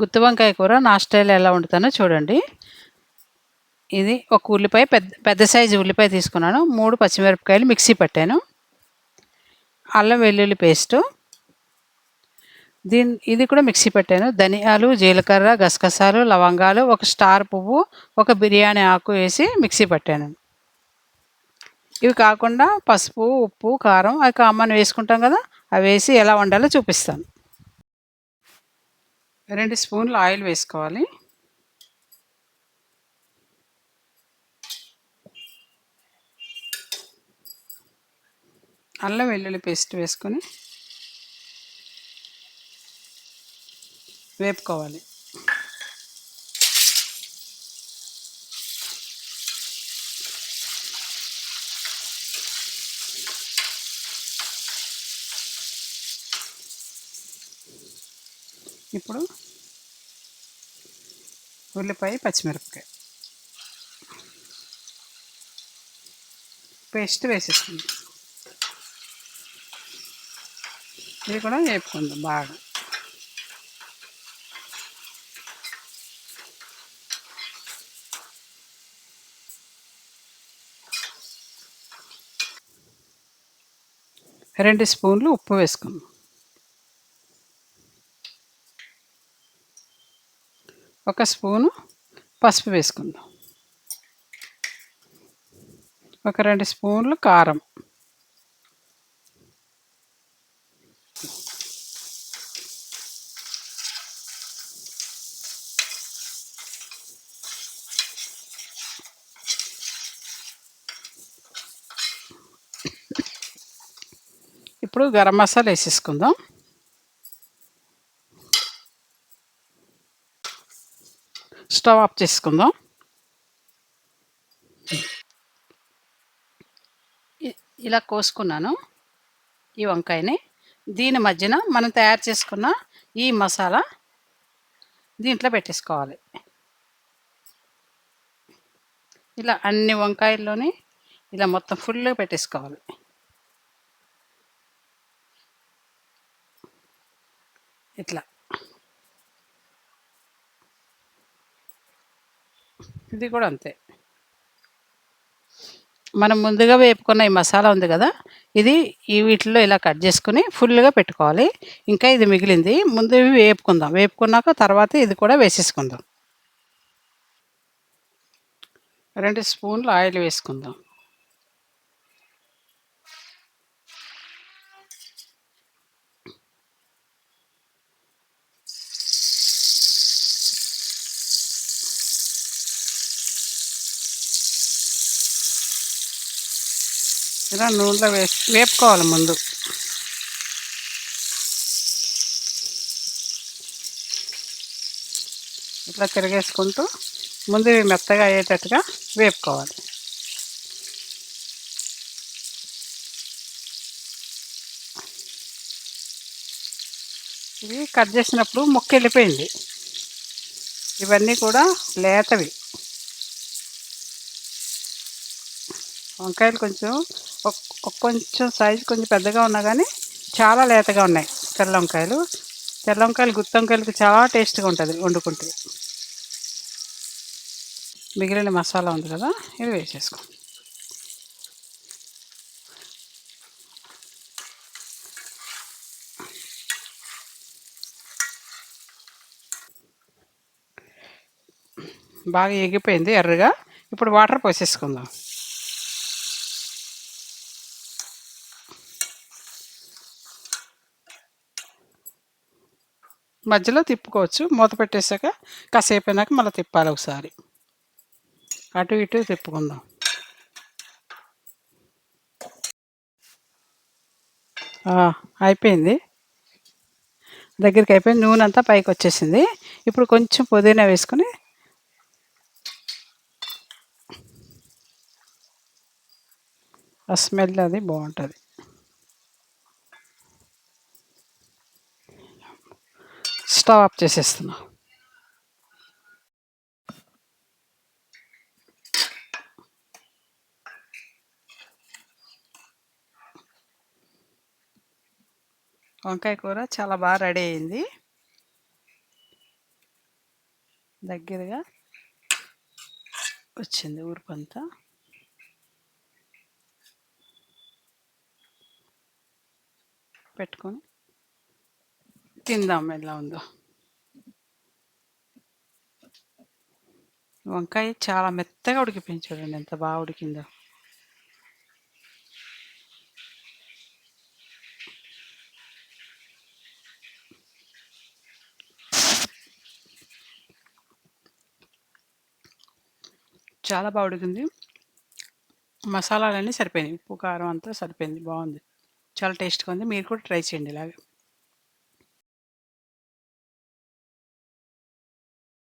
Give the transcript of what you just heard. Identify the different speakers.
Speaker 1: గుత్తి వంకాయ కూర నా స్టైల్ ఎలా వండుతానో చూడండి. ఇది ఒక ఉల్లిపాయ పెద్ద పెద్ద సైజు ఉల్లిపాయ తీసుకున్నాను. మూడు పచ్చిమిరపకాయలు మిక్సీ పట్టాను. అల్లం వెల్లుల్లి పేస్టు. దీని ఇది కూడా మిక్సీ పెట్టాను. ధనియాలు జీలకర్ర గసగసాలు లవంగాలు ఒక స్టార్ పువ్వు ఒక బిర్యానీ ఆకు వేసి మిక్సీ పట్టాను. ఇవి కాకుండా పసుపు ఉప్పు కారం అవి కామన్ వేసుకుంటాం కదా అవి వేసి ఎలా వండాలో చూపిస్తాను. రెండు స్పూన్లు ఆయిల్ వేసుకోవాలి. అల్లం వెల్లుల్లి పేస్ట్ వేసుకొని వేపుకోవాలి. ఇప్పుడు ఉల్లిపాయ పచ్చిమిరపకాయ. పేస్ట్ వేసేస్తుంది ఇది కూడా వేపుకుందాం బాగా. రెండు స్పూన్లు ఉప్పు వేసుకుందాం. ఒక స్పూను పసుపు వేసుకుందాం. ఒక రెండు స్పూన్లు కారం. ఇప్పుడు గరం మసాలా వేసేసుకుందాం. స్టవ్ ఆఫ్ చేసుకుందాం ఇ- ఇలా కోసుకున్నాను ఈ వంకాయని. దీని మధ్యన మనం తయారు చేసుకున్న ఈ మసాలా దీంట్లో పెట్టేసుకోవాలి. ఇలా అన్ని వంకాయల్లోని ఇలా మొత్తం ఫుల్గా పెట్టేసుకోవాలి. ఇట్లా. ఇది కూడా అంతే. మనం ముందుగా వేపుకున్న ఈ మసాలా ఉంది కదా ఇది ఈ వీటిలో ఇలా కట్ చేసుకుని ఫుల్గా పెట్టుకోవాలి. ఇంకా ఇది మిగిలింది. ముందు వేపుకుందాం. వేపుకున్నాక తర్వాత ఇది కూడా వేసేసుకుందాం. రెండు స్పూన్లు ఆయిల్ వేసుకుందాం. ఇలా నూనెలో వేసి వేపుకోవాలి ముందు. ఇట్లా తిరిగేసుకుంటూ ముందు మెత్తగా అయ్యేటట్టుగా వేపుకోవాలి. ఇవి కట్ చేసినప్పుడు మొక్క వెళ్ళిపోయింది ఇవన్నీ కూడా లేతవి. వంకాయలు కొంచెం కొంచెం సైజు కొంచెం పెద్దగా ఉన్నా కానీ చాలా లేతగా ఉన్నాయి తెల్ల వంకాయలు. తెల్ల వంకాయలు గుత్తి వంకాయలకి చాలా టేస్ట్గా ఉంటుంది వండుకుంటే. మిగిలిన మసాలా ఉంది కదా ఇది వేసేసుకో. బాగా ఎగిపోయింది ఎర్రగా. ఇప్పుడు వాటర్ పోసేసుకుందాం. మధ్యలో తిప్పుకోవచ్చు. మూత పెట్టేశాక కాసేపు అయినాక మళ్ళీ తిప్పాలి ఒకసారి. అటు ఇటు తిప్పుకుందాం. అయిపోయింది దగ్గరికి అయిపోయింది. నూనె అంతా పైకి వచ్చేసింది ఇప్పుడు కొంచెం పుదీనా వేసుకుని ఆ స్మెల్ అది బాగుంటుంది. స్టవ్ ఆఫ్ చేసేస్తున్నా. వంకాయ కూర చాలా బాగా రెడీ అయింది. దగ్గరగా వచ్చింది ఊరుపంతా. పెట్టుకొని తిందాం ఎలా ఉందో. వంకాయ చాలా మెత్తగా ఉడికిపోయింది ఎంత బాగా ఉడికిందో. చాలా బాగా ఉడికింది. మసాలాలన్నీ సరిపోయినాయి. ఉప్పు కారం అంతా సరిపోయింది బాగుంది. చాలా టేస్ట్గా ఉంది. మీరు కూడా ట్రై చేయండి ఇలాగే.